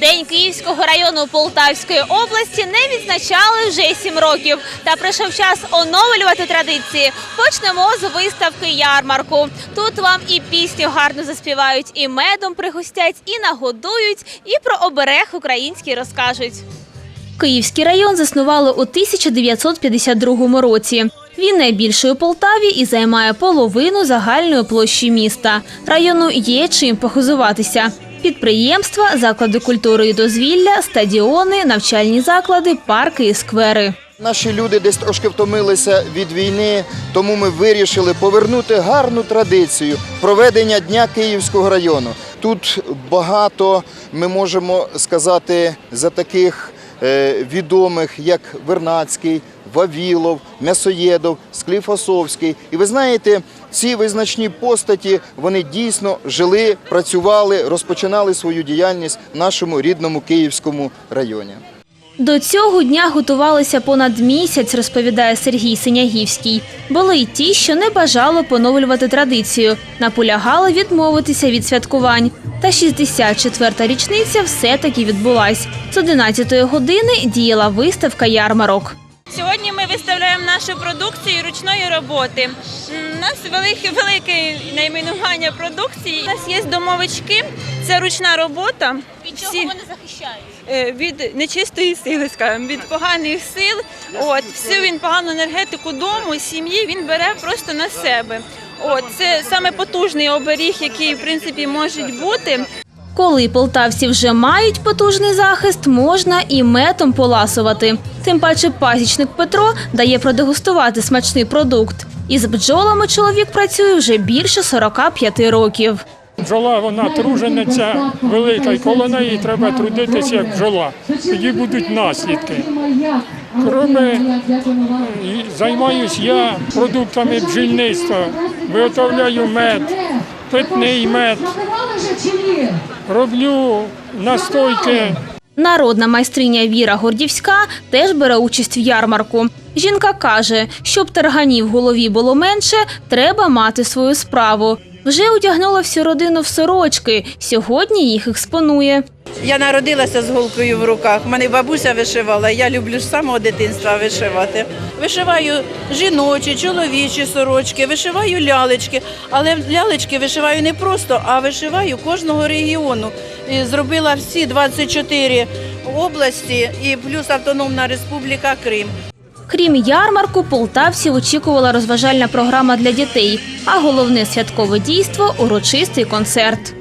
День Київського району Полтавської області не відзначали вже сім років. Та прийшов час оновлювати традиції. Почнемо з виставки ярмарку. Тут вам і пісню гарно заспівають, і медом пригостять, і нагодують, і про оберег український розкажуть. Київський район заснували у 1952 році. Він найбільший у Полтаві і займає половину загальної площі міста. Району є чим похизуватися. Підприємства, заклади культури і дозвілля, стадіони, навчальні заклади, парки і сквери. Наші люди десь трошки втомилися від війни, тому ми вирішили повернути гарну традицію проведення Дня Київського району. Тут багато ми можемо сказати за таких е, відомих, як Вернацький, Вавілов, М'ясоєдов, Скліфосовський. І ви знаєте, ці визначні постаті вони дійсно жили, працювали, розпочинали свою діяльність в нашому рідному Київському районі. До цього дня готувалися понад місяць, розповідає Сергій Синягівський. Були й ті, що не бажали поновлювати традицію, наполягали відмовитися від святкувань. Та 64-та річниця все-таки відбулась. З 11-ї години діяла виставка ярмарок. Сьогодні ми виставляємо нашу продукцію ручної роботи. У нас велике, велике найменування продукції. У нас є домовички, це ручна робота. Від чого Всі- захищають? е, від нечистої сили, скажімо, від поганих сил. От всю він погану енергетику дому, сім'ї він бере просто на себе. От це саме потужний оберіг, який в принципі може бути. Коли полтавці вже мають потужний захист, можна і метом поласувати. Тим паче пасічник Петро дає продегустувати смачний продукт. Із бджолами чоловік працює вже більше 45 років. Бджола вона тружениця велика, і коло неї треба трудитися як бджола. Тоді будуть наслідки. Кроме займаюся я продуктами бджільництва, виготовляю мед, питний мед, роблю настойки Народна майстриня Віра Гордівська теж бере участь в ярмарку. Жінка каже, щоб тарганів в голові було менше, треба мати свою справу. Вже одягнула всю родину в сорочки. Сьогодні їх експонує. Я народилася з голкою в руках. Мене бабуся вишивала. Я люблю з самого дитинства вишивати. Вишиваю жіночі, чоловічі сорочки, вишиваю лялечки. Але лялечки вишиваю не просто, а вишиваю кожного регіону. І зробила всі 24 області і плюс Автономна Республіка Крим. Крім ярмарку, полтавців очікувала розважальна програма для дітей, а головне святкове дійство урочистий концерт.